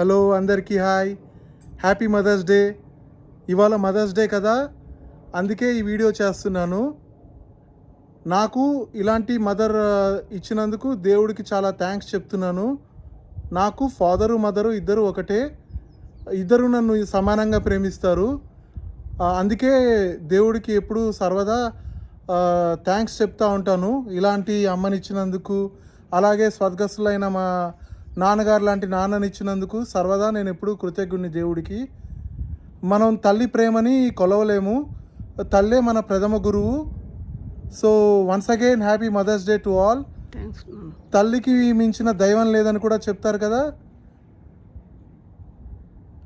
Hello అందరికీ hi. Happy mothers day ఇవాళ mothers day కదా? అందుకే ఈ వీడియో చేస్తున్నాను. నాకు ఇలాంటి మదర్ ఇచ్చినందుకు దేవుడికి చాలా థ్యాంక్స్ చెప్తున్నాను. నాకు ఫాదరు మదరు ఇద్దరు ఒకటే. ఇద్దరు నన్ను సమానంగా ప్రేమిస్తారు. అందుకే దేవుడికి ఎప్పుడు సర్వదా థ్యాంక్స్ చెప్తా ఉంటాను. ఇలాంటి అమ్మనిచ్చినందుకు అలాగే స్వర్గస్థులైన మా నాన్నగారు లాంటి నాన్ననిచ్చినందుకు సర్వదా నేను ఎప్పుడు కృతజ్ఞుని దేవుడికి. మనం తల్లి ప్రేమని కొలవలేము. తల్లే మన ప్రథమ గురువు. So once again happy mother's day to all తల్లికి మించిన దైవం లేదని కూడా చెప్తారు కదా.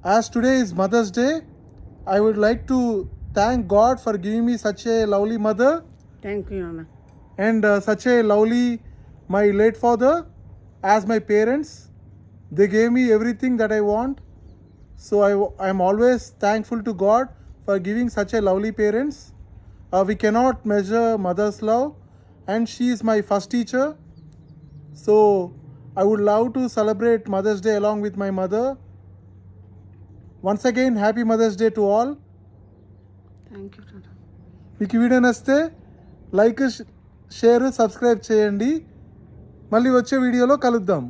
As today is mother's day I would like to thank God for giving me such a lovely mother thank you uh, such a lovely my late father. as my parents they gave me everything that i want so i i am always thankful to god for giving such a lovely parents uh, we cannot measure mother's love and she is my first teacher so i would love to celebrate mother's day along with my mother once again happy mother's day to all thank you నాన్న మీకు ఈ video నచ్చితే like share subscribe చేయండి మళ్ళీ వచ్చే వీడియోలో కలుద్దాం.